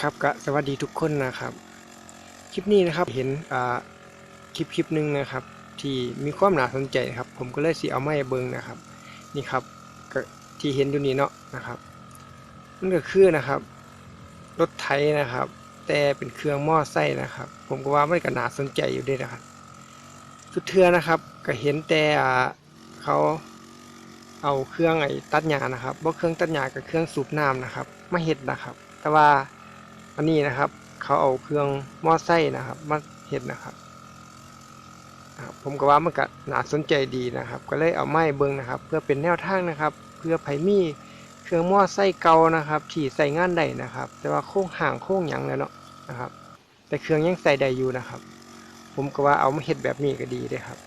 ครับก็สวัสดีทุกคนนะครับ คลิปนี้นะครับเห็นอ่าคลิปคลิปหนึ่งนะครับ ที่มีความน่าสนใจครับ ผมก็เลยสิเอามาให้เบิ่งนะครับ นี่ครับก็ที่เห็นอยู่นี่เนาะนะครับมันก็คือนะครับ รถไถนะครับ แต่เป็นเครื่องหม้อไซค์นะครับ ผมก็ว่ามันก็น่าสนใจอยู่ด้วยนะครับสุดเทือนะครับ ก็เห็นแต่อ่าเขาเอาเครื่องไอ้ตัดหญ้านะครับบ่เครื่องตัดหญ้ากับเครื่องสูบน้ำนะครับมาเฮ็ดนะครับ แต่ว่า อันนี้นะครับ เขาเอาเครื่องมอไซค์นะครับมาเฮ็ดนะครับผมก็ว่ามันก็น่าสนใจดีนะครับ ก็เลยเอาไม้เบิ่งนะครับ เพื่อเป็นแนวทางนะครับ เพื่อไผมีเครื่องมอไซค์เก่านะครับ ที่ใส่งานได้นะครับ แต่ว่าโค้งห่างโค้งหยังแล้วเนาะนะครับ แต่เครื่องยังใส่ได้อยู่นะครับ ผมก็ว่าเอามาเฮ็ดแบบนี้ก็ดีเลยครับ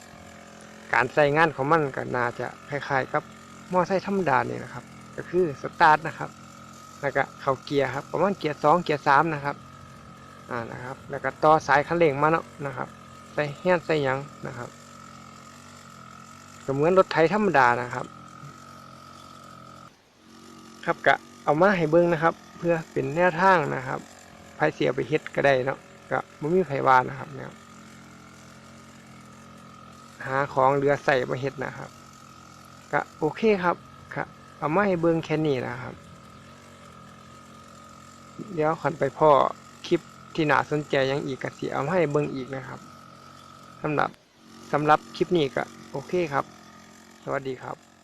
การใส่งานของมันก็น่าจะคล้ายๆกับมอไซค์ธรรมดานี่นะครับ ก็คือสตาร์ทนะครับ แล้วก็เข้าเกียร์ครับประมาณเกียร์สองเกียร์สามนะครับอ่านะครับ แล้วก็ต่อสายคันเร่งมาเนาะนะครับใส่เฮียนใส่หยังนะครับก็เหมือนรถไถธรรมดานะครับ ครับก็เอามาให้เบิ่งนะครับ เพื่อเป็นแนวทางนะครับไผเสียไปเฮ็ดก็ได้เนาะก็บ่มีไผว่านะครับเนี่ยหาของเหลือใส่มาเฮ็ดนะครับก็โอเคครับครับเอามาให้เบิ่งแค่นี้นะครับ เดี๋ยวขันไปพ่อคลิปที่น่าสนใจยังอีกก็สิเอามาให้เบิ่งอีกนะครับสำหรับสำหรับคลิปนี้ก็โอเคครับ สวัสดีครับ